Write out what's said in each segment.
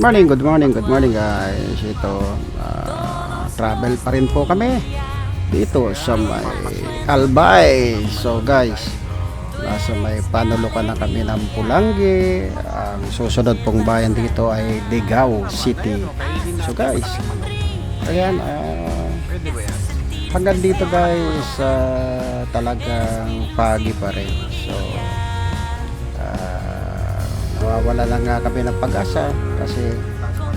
Morning, good morning, good morning guys. Ito, ah, travel pa rin po kami dito sa may Albay. So guys, nasa may panulukan na kami ng Pulangi. Ang susunod pong bayan dito ay Digao City. So guys, ayan, ah, hanggang dito guys, ah, talagang pagi pa rin. Nawawala lang nga kami ng pag-asa kasi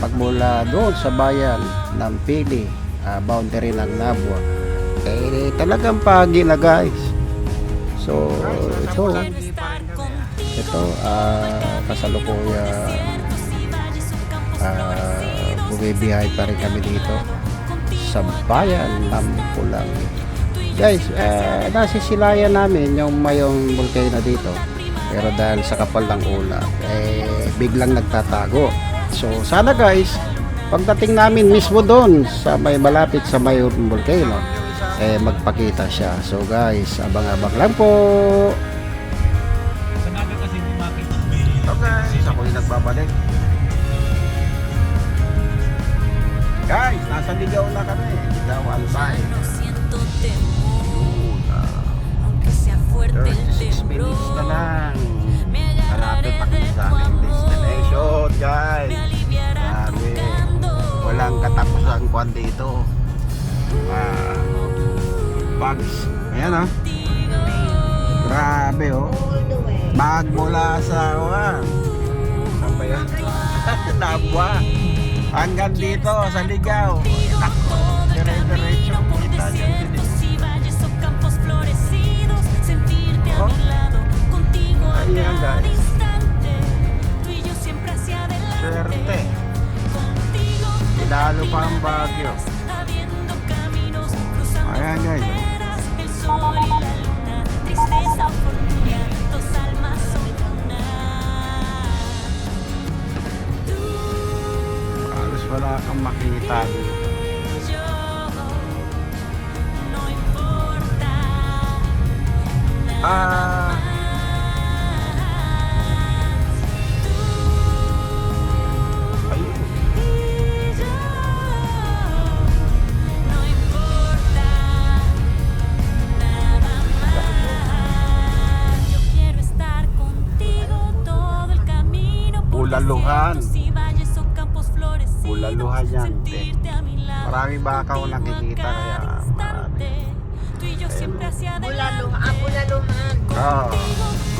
pagmula doon sa bayan ng Pili, ah, boundary ng Nabua, eh talagang pagi na guys. So, ito, ito, ah, kasalukuyan, ah, bumibiyahe pa rin kami dito sa bayan ng Pulangi. Guys, eh, nasisilayan namin yung mayong volcano dito. Pero dahil sa kapal ng ulap, eh, biglang nagtatago. So, sana guys, pagdating namin mismo doon sa may malapit sa may volcano, eh, magpakita siya. So guys, abang-abang lang po. Okay, ako yung nagbabalik. Guys, nasa Ligaw na kami. Ligaw Albay. El 36 minutes na lang. Malapit pa kami sa aming destination, guys. Grabe. Walang katapusan kwan dito. Ah, bugs. Ayan ah. Grabe oh. Magmula sa ah. Saan ba yun? Nabwa. Hanggang dito sa Ligaw. Dire-diretso kita dyan son una. Tú Halos wala kang makita dito. Ah, Bulaluhan. Bulaluhan yan, te. sentirte a mi lado. Marami bakaw nakikita kaya instante. Tú y yo siempre hacia Bulalo, adelante. ah, bulaluhan. Ah.